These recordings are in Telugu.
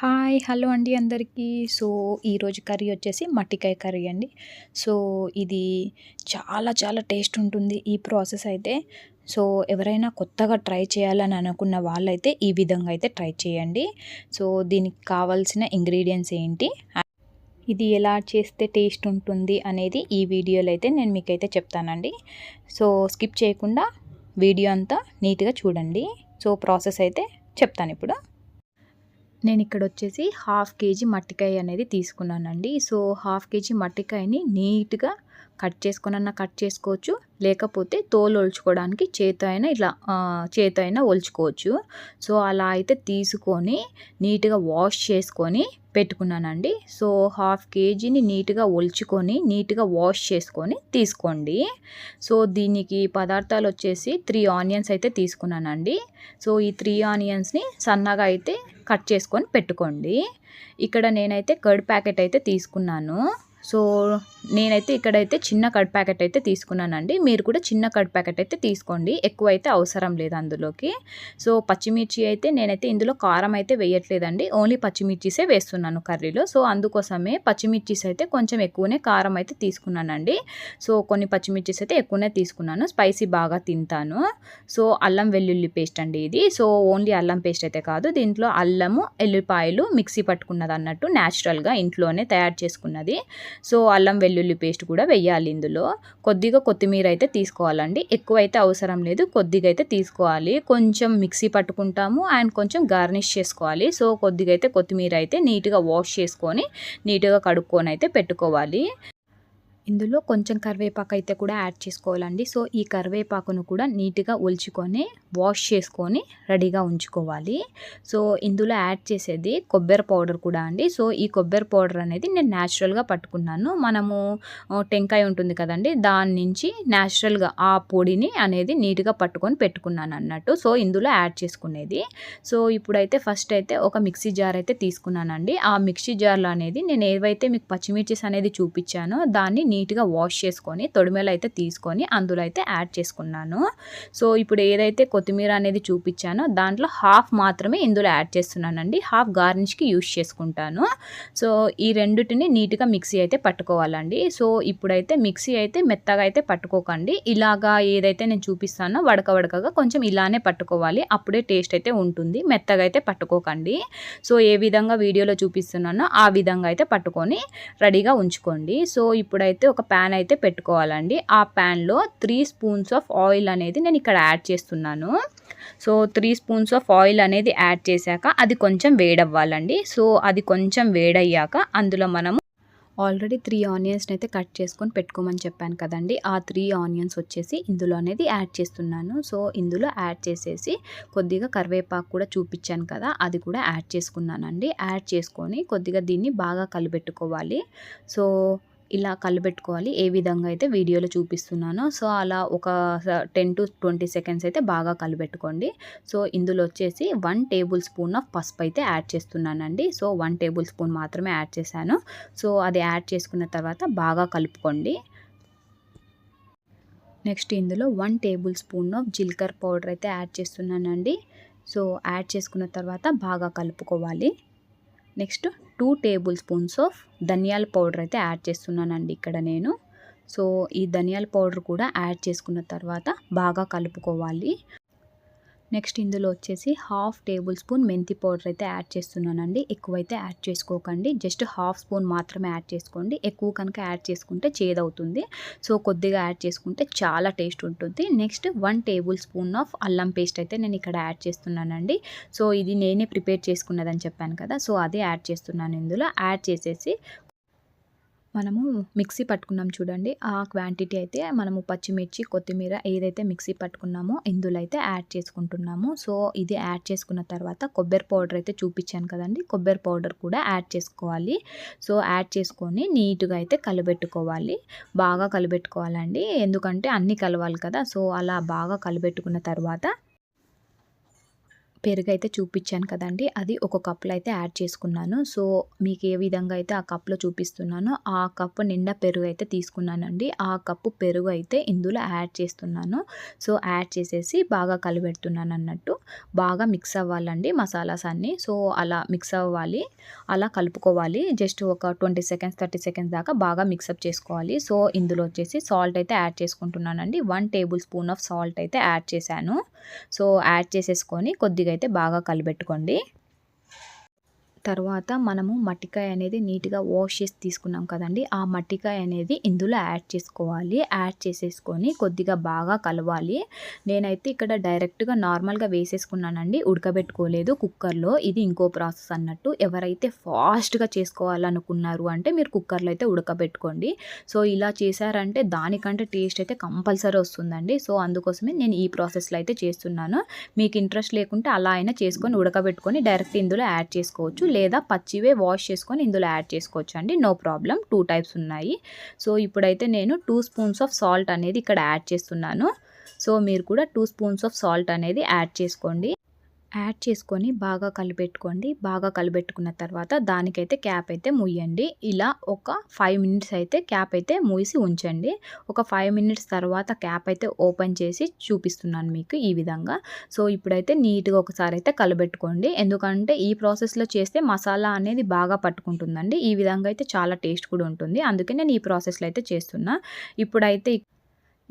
హాయ్ హలో అండి అందరికీ. సో ఈరోజు కర్రీ వచ్చేసి మట్టికాయ కర్రీ అండి. సో ఇది చాలా చాలా టేస్ట్ ఉంటుంది ఈ ప్రాసెస్ అయితే. సో ఎవరైనా కొత్తగా ట్రై చేయాలని అనుకున్న వాళ్ళైతే ఈ విధంగా అయితే ట్రై చేయండి. సో దీనికి కావాల్సిన ఇంగ్రీడియంట్స్ ఏంటి? ఇది ఎలా చేస్తే టేస్ట్ ఉంటుంది అనేది ఈ వీడియోలో అయితే నేను మీకైతే చెప్తానండి. సో స్కిప్ చేయకుండా వీడియో అంతా నీట్గా చూడండి. సో ప్రాసెస్ అయితే చెప్తాను ఇప్పుడు. నేను ఇక్కడ వచ్చేసి హాఫ్ కేజీ మట్టికాయ అనేది తీసుకున్నానండి. సో హాఫ్ కేజీ మట్టికాయని నీట్గా కట్ చేసుకునన్నా కట్ చేసుకోవచ్చు. లేకపోతే తోలు ఒలుచుకోవడానికి చేత అయినా ఇలా చేత అయినా ఒలుచుకోవచ్చు. సో అలా అయితే తీసుకొని నీట్గా వాష్ చేసుకొని పెట్టుకున్నానండి. సో హాఫ్ కేజీని నీట్గా ఒలుచుకొని నీట్గా వాష్ చేసుకొని తీసుకోండి. సో దీనికి పదార్థాలు వచ్చేసి త్రీ ఆనియన్స్ అయితే తీసుకున్నానండి. సో ఈ త్రీ ఆనియన్స్ని సన్నగా అయితే కట్ చేసుకొని పెట్టుకోండి. ఇక్కడ నేనైతే కర్డ్ ప్యాకెట్ అయితే తీసుకున్నాను. సో నేనైతే ఇక్కడైతే చిన్న కట్ ప్యాకెట్ అయితే తీసుకున్నానండి. మీరు కూడా చిన్న కట్ ప్యాకెట్ అయితే తీసుకోండి. ఎక్కువ అయితే అవసరం లేదు అందులోకి. సో పచ్చిమిర్చి అయితే నేనైతే ఇందులో కారం అయితే వేయట్లేదండి. ఓన్లీ పచ్చిమిర్చిసే వేస్తున్నాను కర్రీలో. సో అందుకోసమే పచ్చిమిర్చిస్ అయితే కొంచెం ఎక్కువనే కారం అయితే తీసుకున్నానండి. సో కొన్ని పచ్చిమిర్చిస్ అయితే ఎక్కువనే తీసుకున్నాను. స్పైసీ బాగా తింటాను. సో అల్లం వెల్లుల్లి పేస్ట్ అండి ఇది. సో ఓన్లీ అల్లం పేస్ట్ అయితే కాదు. దీంట్లో అల్లము ఎల్లిపాయలు మిక్సీ పట్టుకున్నది అన్నట్టు న్యాచురల్గా ఇంట్లోనే తయారు చేసుకున్నది. సో అల్లం వెల్లుల్లి పేస్ట్ కూడా వెయ్యాలి ఇందులో. కొద్దిగా కొత్తిమీర అయితే తీసుకోవాలండి. ఎక్కువ అయితే అవసరం లేదు. కొద్దిగా అయితే తీసుకోవాలి. కొంచెం మిక్సీ పట్టుకుంటాము అండ్ కొంచెం గార్నిష్ చేసుకోవాలి. సో కొద్దిగా అయితే కొత్తిమీర అయితే నీట్గా వాష్ చేసుకొని నీట్గా కడుక్కొని అయితే పెట్టుకోవాలి. ఇందులో కొంచెం కరివేపాకు అయితే కూడా యాడ్ చేసుకోవాలండి. సో ఈ కరివేపాకును కూడా నీట్గా ఒలుచుకొని వాష్ చేసుకొని రెడీగా ఉంచుకోవాలి. సో ఇందులో యాడ్ చేసేది కొబ్బరి పౌడర్ కూడా అండి. సో ఈ కొబ్బరి పౌడర్ అనేది నేను న్యాచురల్గా పట్టుకున్నాను. మనము టెంకాయ ఉంటుంది కదండి దాని నుంచి న్యాచురల్గా ఆ పొడిని అనేది నీట్గా పట్టుకొని పెట్టుకున్నాను అన్నట్టు. సో ఇందులో యాడ్ చేసుకునేది. సో ఇప్పుడైతే ఫస్ట్ అయితే ఒక మిక్సీ జార్ అయితే తీసుకున్నానండి. ఆ మిక్సీ జార్లో అనేది నేను ఏవైతే మీకు పచ్చిమిర్చిస్ అనేది చూపించానో దాన్ని నీట్గా వాష్ చేసుకొని తొడిమేలు అయితే తీసుకొని అందులో అయితే యాడ్ చేసుకున్నాను. సో ఇప్పుడు ఏదైతే కొత్తిమీర అనేది చూపించానో దాంట్లో హాఫ్ మాత్రమే ఇందులో యాడ్ చేస్తున్నానండి. హాఫ్ గార్నిష్కి యూస్ చేసుకుంటాను. సో ఈ రెండుటిని నీట్గా మిక్సీ అయితే పట్టుకోవాలండి. సో ఇప్పుడైతే మిక్సీ అయితే మెత్తగా అయితే పట్టుకోకండి. ఇలాగా ఏదైతే నేను చూపిస్తానో వడక వడకగా కొంచెం ఇలానే పట్టుకోవాలి. అప్పుడే టేస్ట్ అయితే ఉంటుంది. మెత్తగా అయితే పట్టుకోకండి. సో ఏ విధంగా వీడియోలో చూపిస్తున్నానో ఆ విధంగా అయితే పట్టుకొని రెడీగా ఉంచుకోండి. సో ఇప్పుడైతే ఒక ప్యాన్ అయితే పెట్టుకోవాలండి. ఆ ప్యాన్లో త్రీ స్పూన్స్ ఆఫ్ ఆయిల్ అనేది నేను ఇక్కడ యాడ్ చేస్తున్నాను. So three spoons of oil అనేది యాడ్ చేశాక అది కొంచెం వేడవ్వాలండి. సో అది కొంచెం వేడయ్యాక అందులో మనము ఆల్రెడీ త్రీ ఆనియన్స్ని అయితే కట్ చేసుకొని పెట్టుకోమని చెప్పాను కదండి. ఆ త్రీ ఆనియన్స్ వచ్చేసి ఇందులో అనేది యాడ్ చేస్తున్నాను. సో ఇందులో యాడ్ చేసేసి కొద్దిగా కరివేపాకు కూడా చూపించాను కదా అది కూడా యాడ్ చేసుకున్నానండి. యాడ్ చేసుకొని కొద్దిగా దీన్ని బాగా కలిపెట్టుకోవాలి. సో ఇలా కలిపెట్టుకోవాలి ఏ విధంగా అయితే వీడియోలో చూపిస్తున్నానో. సో అలా ఒక టెన్ టు ట్వంటీ సెకండ్స్ అయితే బాగా కలిపెట్టుకోండి సో ఇందులో వచ్చేసి వన్ టేబుల్ స్పూన్ ఆఫ్ పసుపు అయితే యాడ్ చేస్తున్నానండి. సో వన్ టేబుల్ స్పూన్ మాత్రమే యాడ్ చేశాను. సో అది యాడ్ చేసుకున్న తర్వాత బాగా కలుపుకోండి. నెక్స్ట్ ఇందులో వన్ టేబుల్ స్పూన్ ఆఫ్ జీలకర్ర పౌడర్ అయితే యాడ్ చేస్తున్నానండి. సో యాడ్ చేసుకున్న తర్వాత బాగా కలుపుకోవాలి. Next two table spoons of ధనియాల పౌడర్ అయితే యాడ్ చేస్తున్నానండి ఇక్కడ నేను. సో ఈ ధనియాల పౌడర్ కూడా యాడ్ చేసుకున్న తర్వాత బాగా కలుపుకోవాలి. నెక్స్ట్ ఇందులో వచ్చేసి హాఫ్ టేబుల్ స్పూన్ మెంతి పౌడర్ అయితే యాడ్ చేస్తున్నానండి. ఎక్కువైతే యాడ్ చేసుకోకండి. జస్ట్ హాఫ్ స్పూన్ మాత్రమే యాడ్ చేసుకోండి. ఎక్కువ కనుక యాడ్ చేసుకుంటే చేదవుతుంది. సో కొద్దిగా యాడ్ చేసుకుంటే చాలా టేస్ట్ ఉంటుంది. Next one table spoon of అల్లం పేస్ట్ అయితే నేను ఇక్కడ యాడ్ చేస్తున్నానండి. సో ఇది నేనే ప్రిపేర్ చేసుకున్నదని చెప్పాను కదా సో అదే యాడ్ చేస్తున్నాను ఇందులో. యాడ్ చేసేసి మనము మిక్సీ పట్టుకున్నాం చూడండి. ఆ క్వాంటిటీ అయితే మనము పచ్చిమిర్చి కొత్తిమీర ఏదైతే మిక్సీ పట్టుకున్నామో ఇందులో అయితే యాడ్ చేసుకుంటున్నాము. సో ఇది యాడ్ చేసుకున్న తర్వాత కొబ్బరి పౌడర్ అయితే చూపించాను కదండి. కొబ్బరి పౌడర్ కూడా యాడ్ చేసుకోవాలి. సో యాడ్ చేసుకొని నీట్గా అయితే కలబెట్టుకోవాలి. బాగా కలబెట్టుకోవాలండి. ఎందుకంటే అన్నీ కలవాలి కదా. సో అలా బాగా కలబెట్టుకున్న తర్వాత పెరుగు అయితే చూపించాను కదండి. అది ఒక కప్లో అయితే యాడ్ చేసుకున్నాను. సో మీకు ఏ విధంగా అయితే ఆ కప్లో చూపిస్తున్నానో ఆ కప్పు నిండా పెరుగు అయితే తీసుకున్నానండి. ఆ కప్పు పెరుగు అయితే ఇందులో యాడ్ చేస్తున్నాను. సో యాడ్ చేసేసి బాగా కలిపెడుతున్నాను అన్నట్టు బాగా మిక్స్ అవ్వాలండి మసాలాస్ అన్నీ. సో అలా మిక్స్ అవ్వాలి. అలా కలుపుకోవాలి. జస్ట్ ఒక ట్వంటీ సెకండ్స్ థర్టీ సెకండ్స్ దాకా బాగా మిక్సప్ చేసుకోవాలి. సో ఇందులో వచ్చేసి సాల్ట్ అయితే యాడ్ చేసుకుంటున్నానండి. One table spoon of salt అయితే యాడ్ చేశాను. సో యాడ్ చేసేసుకొని కొద్దిగా అయితే బాగా కలిపెట్టుకోండి. తర్వాత మనము మట్టికాయ అనేది నీట్గా వాష్ చేసి తీసుకున్నాం కదండి ఆ మట్టికాయ అనేది ఇందులో యాడ్ చేసుకోవాలి. యాడ్ చేసేసుకొని కొద్దిగా బాగా కలవాలి. నేనైతే ఇక్కడ డైరెక్ట్గా నార్మల్గా వేసేసుకున్నానండి ఉడకబెట్టుకోలేదు కుక్కర్లో. ఇది ఇంకో ప్రాసెస్ అన్నట్టు. ఎవరైతే ఫాస్ట్గా చేసుకోవాలనుకున్నారు అంటే మీరు కుక్కర్లో అయితే ఉడకబెట్టుకోండి. సో ఇలా చేశారంటే దానికంటే టేస్ట్ అయితే కంపల్సరీ వస్తుందండి. సో అందుకోసమే నేను ఈ ప్రాసెస్లో అయితే చేస్తున్నాను. మీకు ఇంట్రెస్ట్ లేకుంటే అలా అయినా చేసుకొని ఉడకబెట్టుకొని డైరెక్ట్ ఇందులో యాడ్ చేసుకోవచ్చు. లేదా పచ్చివే వాష్ చేసుకొని ఇందులో యాడ్ చేసుకోవచ్చు అండి నో ప్రాబ్లం. టూ టైప్స్ ఉన్నాయి. సో ఇప్పుడైతే నేను టూ స్పూన్స్ ఆఫ్ సాల్ట్ అనేది ఇక్కడ యాడ్ చేస్తున్నాను. సో మీరు కూడా టూ స్పూన్స్ ఆఫ్ సాల్ట్ అనేది యాడ్ చేసుకోండి. యాడ్ చేసుకొని బాగా కలిపెట్టుకోండి. బాగా కలిపెట్టుకున్న తర్వాత దానికైతే క్యాప్ అయితే ముయ్యండి. ఇలా ఒక ఫైవ్ మినిట్స్ అయితే క్యాప్ అయితే మూసి ఉంచండి. ఒక ఫైవ్ మినిట్స్ తర్వాత క్యాప్ అయితే ఓపెన్ చేసి చూపిస్తున్నాను మీకు ఈ విధంగా. సో ఇప్పుడైతే నీట్గా ఒకసారి అయితే కలబెట్టుకోండి. ఎందుకంటే ఈ ప్రాసెస్లో చేస్తే మసాలా అనేది బాగా పట్టుకుంటుందండి. ఈ విధంగా అయితే చాలా టేస్ట్ కూడా ఉంటుంది. అందుకే నేను ఈ ప్రాసెస్లో అయితే చేస్తున్నా. ఇప్పుడైతే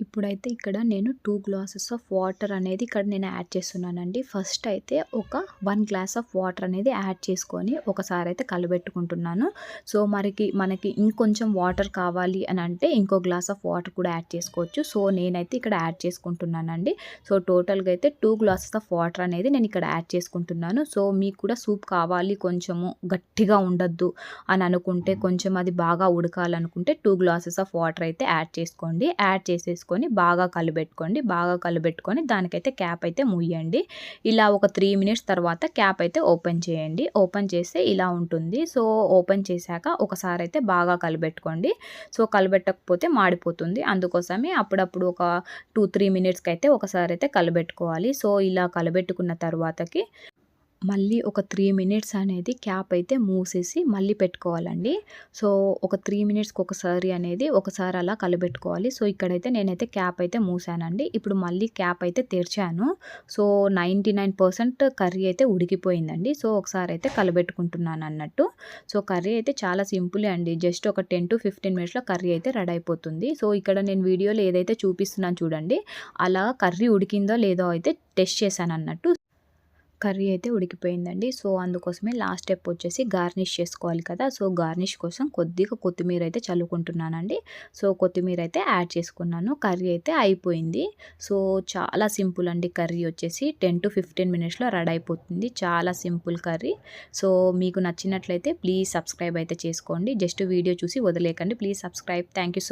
ఇప్పుడైతే ఇక్కడ నేను టూ గ్లాసెస్ ఆఫ్ వాటర్ అనేది ఇక్కడ నేను యాడ్ చేస్తున్నానండి. ఫస్ట్ అయితే ఒక వన్ గ్లాస్ ఆఫ్ వాటర్ అనేది యాడ్ చేసుకొని ఒకసారి అయితే కలబెట్టుకుంటున్నాను. సో మనకి మనకి ఇంకొంచెం వాటర్ కావాలి అని అంటే ఇంకో గ్లాస్ ఆఫ్ వాటర్ కూడా యాడ్ చేసుకోవచ్చు. సో నేనైతే ఇక్కడ యాడ్ చేసుకుంటున్నానండి. సో టోటల్గా అయితే టూ గ్లాసెస్ ఆఫ్ వాటర్ అనేది నేను ఇక్కడ యాడ్ చేసుకుంటున్నాను. సో మీకు కూడా సూప్ కావాలి కొంచెము గట్టిగా ఉండద్దు అని అనుకుంటే కొంచెం అది బాగా ఉడకాలనుకుంటే టూ గ్లాసెస్ ఆఫ్ వాటర్ అయితే యాడ్ చేసుకోండి. యాడ్ చేసేసి వేసుకొని బాగా కలిపెట్టుకోండి బాగా కలిపెట్టుకొని దానికైతే క్యాప్ అయితే ముయ్యండి ఇలా ఒక త్రీ మినిట్స్ తర్వాత క్యాప్ అయితే ఓపెన్ చేయండి. ఓపెన్ చేస్తే ఇలా ఉంటుంది. సో ఓపెన్ చేశాక ఒకసారి అయితే బాగా కలిపెట్టుకోండి సో కలిపెట్టకపోతే మాడిపోతుంది. అందుకోసమే అప్పుడప్పుడు ఒక టూ త్రీ మినిట్స్కి అయితే ఒకసారి అయితే కలిపెట్టుకోవాలి సో ఇలా కలిపెట్టుకున్న తర్వాతకి మళ్ళీ ఒక త్రీ మినిట్స్ అనేది క్యాప్ అయితే మూసేసి మళ్ళీ పెట్టుకోవాలండి. సో ఒక త్రీ మినిట్స్కి ఒకసారి అనేది ఒకసారి అలా కలబెట్టుకోవాలి. సో ఇక్కడైతే నేనైతే క్యాప్ అయితే మూసానండి. ఇప్పుడు మళ్ళీ క్యాప్ అయితే తెరిచాను. So ninety nine percent curry అయితే ఉడికిపోయిందండి. సో ఒకసారి అయితే కలబెట్టుకుంటున్నాను అన్నట్టు. సో కర్రీ అయితే చాలా సింపులే అండి. జస్ట్ ఒక టెన్ టు ఫిఫ్టీన్ మినిట్స్లో కర్రీ అయితే రెడీ అయిపోతుంది సో ఇక్కడ నేను వీడియోలో ఏదైతే చూపిస్తున్నాను చూడండి. అలా కర్రీ ఉడికిందో లేదో అయితే టెస్ట్ చేశాను అన్నట్టు. కర్రీ అయితే ఉడికిపోయిందండి. సో అందుకోసమే లాస్ట్ స్టెప్ వచ్చేసి గార్నిష్ చేసుకోవాలి కదా. సో గార్నిష్ కోసం కొద్దిగా కొత్తిమీర అయితే చల్లుకుంటున్నానండి. సో కొత్తిమీర అయితే యాడ్ చేసుకున్నాను. కర్రీ అయితే అయిపోయింది. సో చాలా సింపుల్ అండి కర్రీ వచ్చేసి. టెన్ టు ఫిఫ్టీన్ మినిట్స్లో రెడీ అయిపోతుంది. చాలా సింపుల్ కర్రీ. సో మీకు నచ్చినట్లయితే ప్లీజ్ సబ్స్క్రైబ్ అయితే చేసుకోండి. జస్ట్ వీడియో చూసి వదిలేకండి please subscribe. Thank you so